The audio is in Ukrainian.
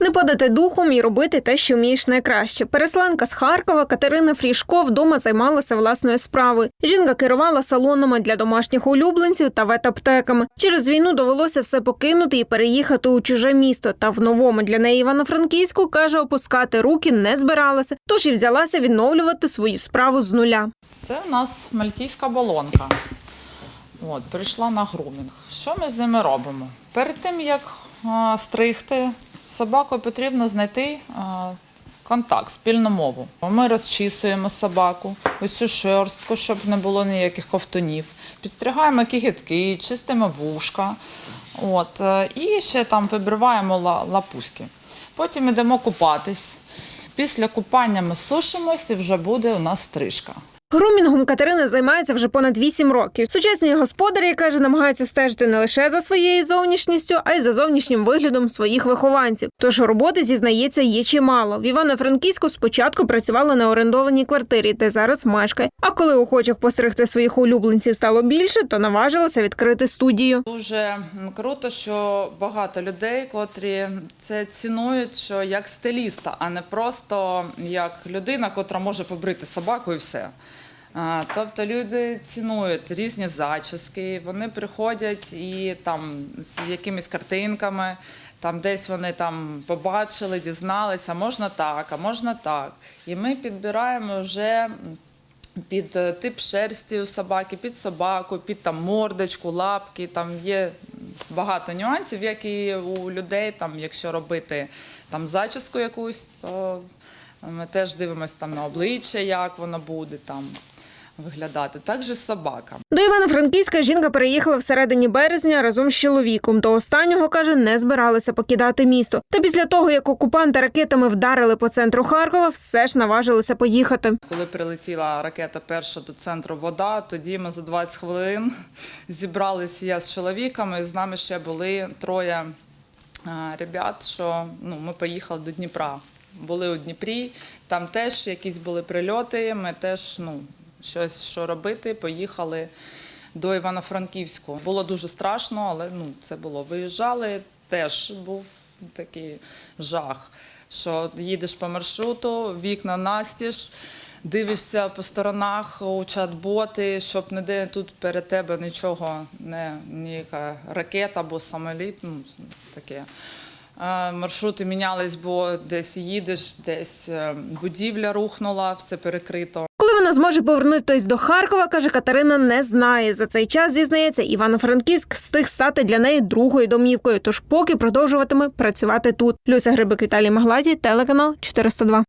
Не падати духом і робити те, що вмієш найкраще. Переселенка з Харкова Катерина Фрішко вдома займалася власною справою. Жінка керувала салонами для домашніх улюбленців та ветаптеками. Через війну довелося все покинути і переїхати у чуже місто. Та в новому для неї Івано-Франківську каже, опускати руки не збиралася, тож і взялася відновлювати свою справу з нуля. Це у нас мальтійська болонка. От, прийшла на грумінг. Що ми з ними робимо? Перед тим, як а, стригти, собаку потрібно знайти контакт, спільну мову. Ми розчісуємо собаку, ось цю шерстку, щоб не було ніяких ковтунів. Підстригаємо кігітки, чистимо вушка. От, е, і ще там вибриваємо ла- лапуськи. Потім йдемо купатись. Після купання ми сушимось і вже буде у нас стрижка. Грумінгом Катерина займається вже понад 8 років. Сучасні господарі каже, намагаються стежити не лише за своєю зовнішністю, а й за зовнішнім виглядом своїх вихованців. Тож роботи зізнається є чимало. В Івано-Франківську спочатку працювала на орендованій квартирі, де зараз мешкає. А коли охочих постригти своїх улюбленців стало більше, то наважилася відкрити студію. Дуже круто, що багато людей, котрі це цінують, що як стиліста, а не просто як людина, котра може побрити собаку і все. Тобто люди цінують різні зачіски, вони приходять і там з якимись картинками, там десь вони там побачили, дізналися, можна так, а можна так. І ми підбираємо вже під е, тип шерсті у собаки, під собаку, під там мордочку, лапки. Там є багато нюансів, як і у людей. Там, якщо робити там зачіску якусь, то ми теж дивимося там на обличчя, як воно буде там виглядати. Так же собака. До Івано-Франківська жінка переїхала всередині березня разом з чоловіком. До останнього каже, не збиралися покидати місто. Та після того, як окупанти ракетами вдарили по центру Харкова, все ж наважилися поїхати. Коли прилетіла ракета перша до центру вода, тоді ми за 20 хвилин зібралися я з чоловіками. З нами ще були троє е, ребят, що ну, ми поїхали до Дніпра. Були у Дніпрі, там теж якісь були прильоти. Ми теж ну, щось що робити, поїхали до Івано-Франківську. Було дуже страшно, але ну, це було. Виїжджали, теж був такий жах, що їдеш по маршруту, вікна настіж, дивишся по сторонах у чат-боти, щоб не де тут перед тебе нічого, не ніяка ракета або самоліт, ну таке. Маршрути мінялись, бо десь їдеш, десь е, будівля рухнула, все перекрито. Вона зможе повернутись до Харкова, каже Катерина, не знає. За цей час зізнається, Івано-Франківськ встиг стати для неї другою домівкою. Тож поки продовжуватиме працювати тут. Люся Грибик Віталій Магладій, телеканал 402.